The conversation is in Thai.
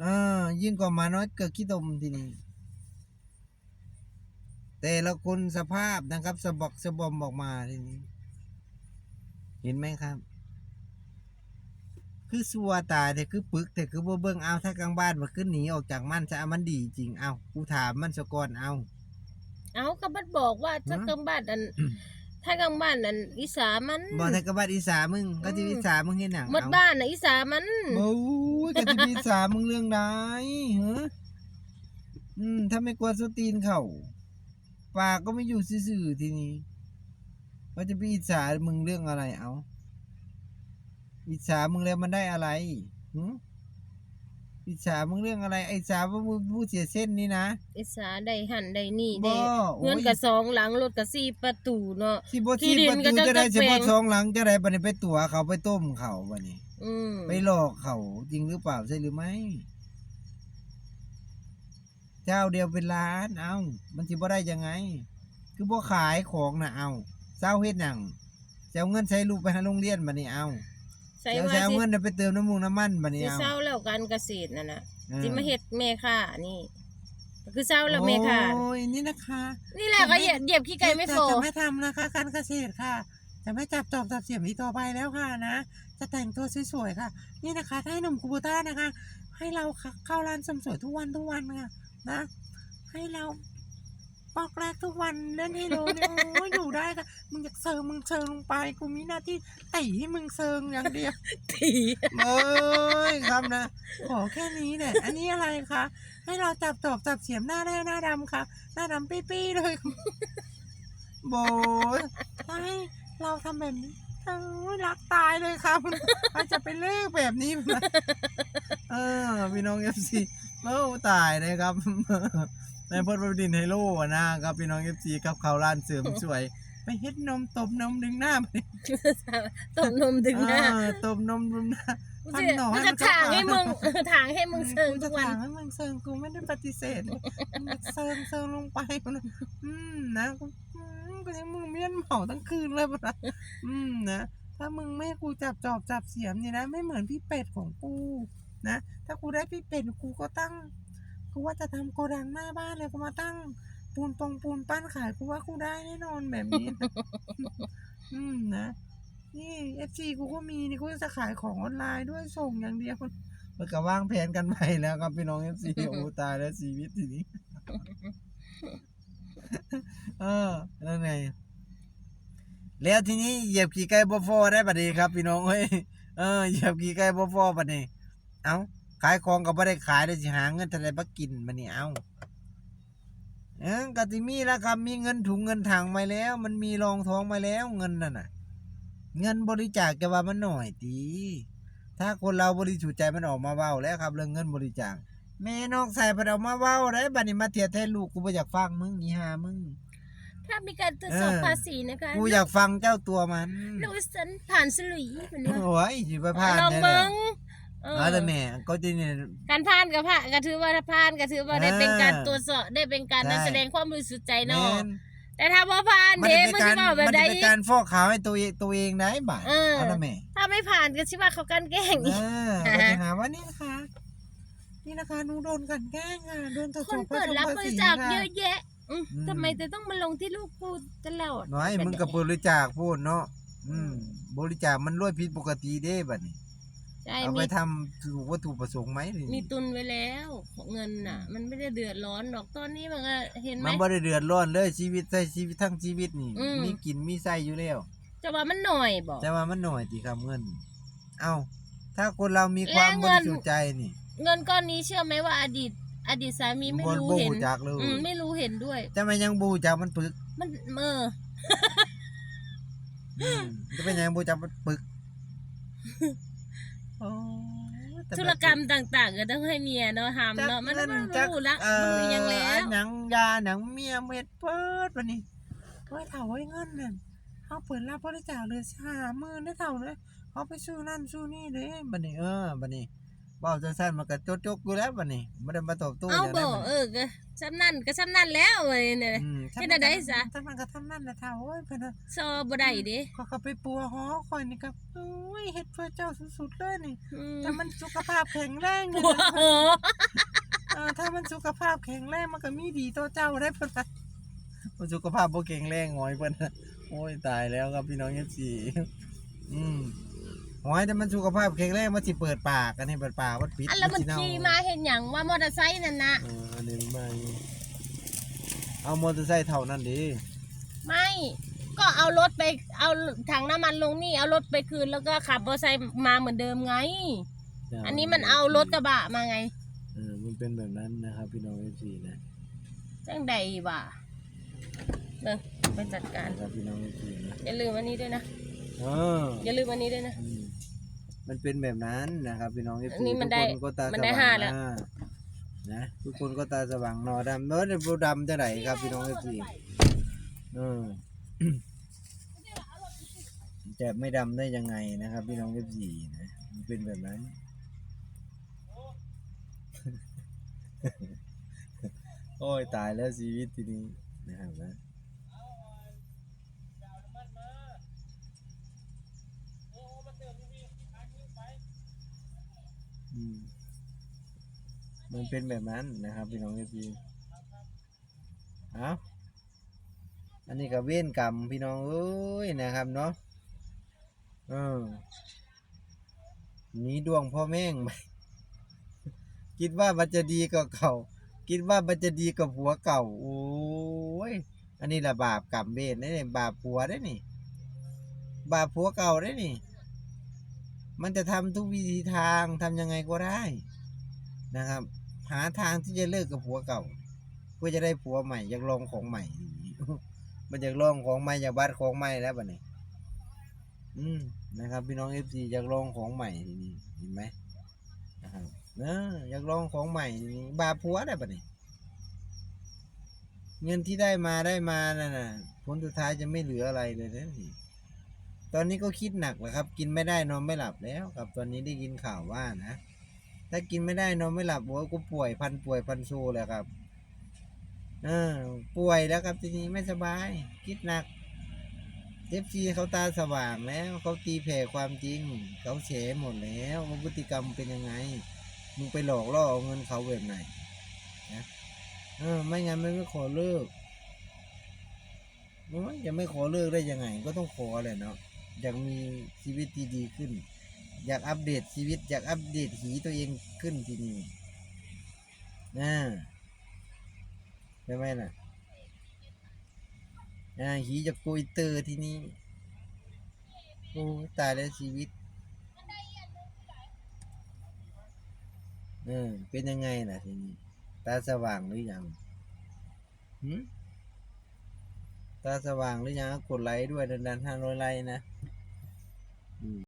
เออยิ่งกว่ามาน้อยเกิดขี้ตมทีนี้แต่ละคนสภาพนะครับ สะบอกสะบอมออกมาทีนี้ เห็นไหมครับ คือสัวตายแต่คือปึก แต่คือบ่เบิ่งเอาถ้ากลางบ้านมาขึ้นหนีออกจากมันจะมันดีจริงเอากูถามมันสะกอนเอา เอาก็บัดบอกว่าถ้ากลางบ้านอัน ถ้ากลางบ้านอันอีสามันบอกถ้ากลางบ้านอีสามึงก็จะอีสามึงเห็นหนังหมดเอาบ้านน่ะอีสามันโอ้ยก็จะอีสามึงเรื่องใดเหรออืมถ้าไม่กลัวสตีนเขาปากก็ไม่อยู่ซื่อๆทีนี้ว่าจะไปอิจฉามึงเรื่องอะไรเอาอิจฉามึงแล้วมันได้อะไรหื ออิจฉามึงเรื่องอะไรไอ้สาว่ามึงผู้เสียเส้นนี่นะอีสาได้หันได้นี่บ่ได้โอ้เงินยกับสองหลังรถกับสี่ประตูเนาะ สิบ่ที่ที่ดิปนระก็ตูจะจะได้กระเฉแปลพาะงสองหลังจะได้บัดนี้ไปตั๋วเขาไปต้มเขาบัดนี้ อืมไปหลอกเขาจริงหรือเปล่าใช่หรือไม่ เจ้าเดียวเป็นล้านเอามันสิบ่ได้ยังไง คือบ่ขายของนะเอาเจ้าเฮ็ดหยังจะเอาเงินใช้ลูกไปหาโรงเรียนบัดนี้เอา ใส่จะว่าจะเอาสิเงินไปเติมน้ำมูกน้ำมันบัดนี้สิเอา เศร้าแล้วการเกษตรนั่นน่ะออสิมาเฮ็ดแม่ค้านี่คือเศร้าแล้วแม่ค้าโอ้ยนี่นะคะนี่แหละก็เหยียบเหยียบขี้ไก่ไม่โฟ จะไม่ทำนะคะ การเกษตรค่ะ จะไม่จับจอบจับเสียมอีกต่อไปแล้วค่ะนะ จะแต่งตัวสวยๆค่ะ นี่นะคะถ้าให้หนุ่มคูโบต้านะคะ ให้เราเข้าร้านเสริมสวยทุกวันทุกวันค่ะนะ ให้เรา ปอกแรกทุกวันเล่นให้โลเนี่ยโอ้ยอยู่ได้ค่ะมึงอยากเซิร์งมึงเซิร์งลงไป กูมีหน้าที่ตีให้มึงเซิร์งอย่างเดียวตีเอ้ยครับนะขอแค่นี้เนี่ยอันนี้อะไรคะให้เราจับจอบจับเสียมหน้าแรกหน้าดำค่ะ หน้าดำปี้ๆเลยโบยให้เราทำแบบนี้โอ้ยรักตายเลยครับเราจะไปเลิกแบบนี้นะเออพี่น้องเอฟซีเอ้าตายเลยครับ ในพจน์บดินทร์ไฮโลอะนะครับพี่น้องเอฟซีกับเขาวร้านเสริมสวย ไปเฮ็ดนมตบนมดึงหน้าไปต้มนมดึงหน้าเออตบนมดึงหน้ากูทำจะหน่อกูให้จะมันถางขาวๆให้มึงถางให้มึงเซิงทุกวันกูจะถามให้มึงเซิงกูไม่ได้ปฏิเสธมึงเซิงเซิงลงไปอืมนะกูอืมกูยังมึงเมียนเหมาทั้งคืนเลยปะนะอืมนะถ้ามึงไม่ให้กูจับจอบจับเสียมนี่นะ ไม่เหมือนพี่เป็ดของกูนะถ้ากูได้พี่เป็ดกูก็ตั้ง กูว่าจะทำโกดังหน้าบ้านเลยกูมาตั้งปูนปองปูนปั้นขายกูว่ากูได้แน่นอนแบบนี้นะอืมนะนี่เอฟซีกูก็มีนี่กูจะขายของออนไลน์ด้วยส่งอย่างเดียวมันก็วางแผนกันใหม่แล้วครับพี่น้องเอฟซีโอ้ตายแล้วชีวิตทีนี้ เออแล้วไงแล้วทีนี้เหยียบขี่ไก่บ่ฟอได้บัดนี้ครับพี่น้องเฮ้ยเออเหยียบขี่ไก่บ่ฟอบัดนี้เอ้า ขายของก็บ่ได้ขายได้สิหาเงินเท่าไรมากินบัดนี้เอ้าเออก็สิมีแล้วครับมีเงินถุงเงินถังมาแล้ว มันมีรองท้องมาแล้วเงินน่ะน่ะ เงินบริจาคจะว่ามันหน่อยตีถ้าคนเราบริสุทธิ์ใจมันออกมาเว้าแล้วครับ เรื่องเงินบริจาคแม่นอกใส่ไปเอามาเว้าได้บัดนี้มาเทียบแทนลูกกูบ่อยากฟังมึงอีหามึงถ้ามีการตรวจสอบเออภาษีนะคะกูอยากฟังเจ้าตัวมันลูกสันผ่านสลุยมันเนี่ยโอ้ยสิไปผ่านลองได้เบิ้แล้วง เออ เอาแต่แม่ก็จะเนี่ย การผ่านกับผ่านก็ถือว่าผ่านก็ถือว่าได้เป็นการเออตรวจสอบได้เป็นการใช่แสดงความบริสุทธิ์ใจแม่เนาะนแต่ถ้าบ่ผ่านมันเด้จะเป็นมันการสิบอกแบบมันใดจะเป็นการฟอกขาวให้ตัวเองตัวเองได้บ่าเออ เอาละแม่ถ้าไม่ผ่านก็สิว่าเขากันแกล้งเออีกอก็จะหาว่านี่นะคะ นี่นะคะหนูโดนกลันแกล้งค่ะโดนตรวจคสนอบเปิดรับบริจาคเยอะแยะอืมอืมทำไมจะต้องมาลงที่ลูกกูตลอดน้อยมึงกับบริจาคพูดเนาะอืมบริจาคมันรวยผิดปกติเด้บัดนี้ ใช่เอามีไปทำถูกวัตถุประสงค์ไหมนี่มีตุนไว้แล้วเงินน่ะ มันไม่ได้เดือดร้อนหรอกตอนนี้มันก็เห็นไหม มันบ่ได้เดือดร้อนเลยชีวิตใช้ชีวิตทั้งชีวิตนี่อืม มีกินมีใส่อยู่แล้ว จะว่ามันหน่อยบอก แต่ว่ามันหน่อยติครับเงิน เอาถ้าคนเรามีความและบเงินริสุทธิ์ใจนี่เงินก้อนนี้เชื่อไหมว่าอดีต อดีตสามีไม่บ่รู้บ่เห็น รู้จักเลยอืมไม่รู้เห็นด้วย จะมายังบูจักมันปึกมันเอออืมจะเป็นยังบูจักมันปึก โอ้แต่ธุรกรรมต่างๆ ก็ต้องให้เมียเนาะทำเนาะมันจัมันจัรู้ละเอ่มันอรู้ยังแล้วหนังยาหนังเมียเม็ดเปิดวันนี้เฮ้ยเถ่าไว้เงินนั่นเขาเปิดรับบริจาคเลยหาหมื่นได้เถ่าเลยเขาไปซื้อนั่นซื้อนี่เลยบัดนี้เออบัดนี้ เว้าสั้นๆมันก็จกๆอยู่แล้วบัดนี้บ่ได้มาตอบโต้เอาย่งบ่นั้นบัดเอนี้อก็ซ้ำนั่นก็ซ้ำนั่นแล้วเว้ยเนี่ยอืมเฮ็ดจั่งใดซะถ้ามันก็ทำนั่นแหละเท่าโอ้ยเพิ่นน่ะซอบ่ได้เด้เขาก็ไปปัวหอข่อยนี่ก็โอ้ยเฮ็ดเพื่อเจ้าสุดๆเลยนี่อืมถ้ามันสุขภาพแข็งแรงนี่โอ้นะโหเออถ้ามันสุขภาพแข็งแรงมันก็มีดีต่อเจ้าได้เพิ่นว่ามันสุขภาพบ่แข็งแรงหงอยเพิ่นน่ะโอ้ยตายแล้วครับพี่น้อง FC อืม หอยแต่มันสุขภาพแข็งแรงมันสิเปิดปากอันนี้เปิดปากมันปิดอันแล้วมันสิเาขี่มาเห็นหยังว่ามอเตอร์ไซค์นั่นน่ะเอออันนี้มันมาอยู่เอามอเตอร์ไซค์เท่านั้นดิไม่ก็เอารถไปเอาถังน้ำมันลงนี่เอารถไปคืนแล้วก็ขับมอเตอร์ไซค์มาเหมือนเดิมไง อันนี้มันเอารถกระบะมาไงเออมันเป็นแบบนั้นนะครับพี่น้อง FC นะจังใดวะเบิ่งไปจัดการนะครับพี่น้อง FC นะอย่าลืมอันนี้ด้วยนะเอออย่าลืมอันนี้ด้วยนะอื มมันเป็นแบบนั้นนะครับพี่น้องเอฟอัซีนนี้มันได้ทุกคนก็ตามัสนได้ว่าห้างแล้ว อ่านะทุกคนก็ตาสว่างหนอดำเนื้อเนี่ยดำจะไหนครับพี่น้องเอฟซีเออ จะไม่ดำได้ยังไงนะครับ พี่น้องเอฟซีนะมันเป็นแบบนั้น โอ้ยตายแล้วชีวิตทีนี้นะครับนะ มันเป็นแบบนั้นนะครับพี่น้องเอฟซีเอาอันนี้ก็เว้นกรรมพี่น้องเอ้ยนะครับเนาะเออหนีดวงพ่อแม่งไปคิดว่ามันจะดีกว่าเก่า คิดว่ามันจะดีกว่าผัวเก่า โอ้ย อันนี้ละบาปกรรมเวรได้นี่บาปผัวได้นี่ บาปผัวเก่าได้นี่ มันจะทำทุกวิธีทางทำยังไงก็ได้นะครับ หาทางที่จะเลิกกับผัวเก่า เพื่อจะได้ผัวใหม่อยากลองของใหม่ มันอยากลองของใหม่อยากบัดของใหม่แล้วบัดนี้อืมนะครับ พี่น้องเอฟซีอยากลองของใหม่ทีนี้เห็นไหมนะครับเนอะอยากลองของใหม่ทีนี้บาปผัวได้บัดนี้เงินที่ได้มาได้มานั่นน่ะผลสุดท้ายจะไม่เหลืออะไรเลยนะพี่ ตอนนี้ก็คิดหนักแหละครับ กินไม่ได้นอนไม่หลับแล้วครับ ตอนนี้ได้ยินข่าวว่านะ ถ้ากินไม่ได้นอนไม่หลับโอ้ยก็ป่วยพันป่วยพันโซเลยครับเออป่วยแล้วครับทีนี้ไม่สบาย คิดหนักเอฟซีเขาตาสว่างแล้วเขาตีแผ่ความจริง เขาเฉหมดแล้วว่าพฤติกรรมเป็นยังไง มึงไปหลอกล่อเอาเงินเขาแบบไหนนะเออไม่งั้นมันไม่ขอเลิกโอ้ยจะไม่ขอเลิกได้ยังไง ก็ต้องขอแหละเนาะ อยากมีชีวิตที่ดีขึ้น อยากอัปเดตชีวิต อยากอัปเดตหีตัวเองขึ้นทีนี้นะใช่ไหมล่ะอ่าหีจะโกยเตอร์ทีนี้โอ้ตายแล้วชีวิตเออเป็นยังไงล่ะทีนี้ ตาสว่างหรือยังหืตาสว่างหรือยังกดไลค์ด้วยดันๆห้าร้อยไลค์นะ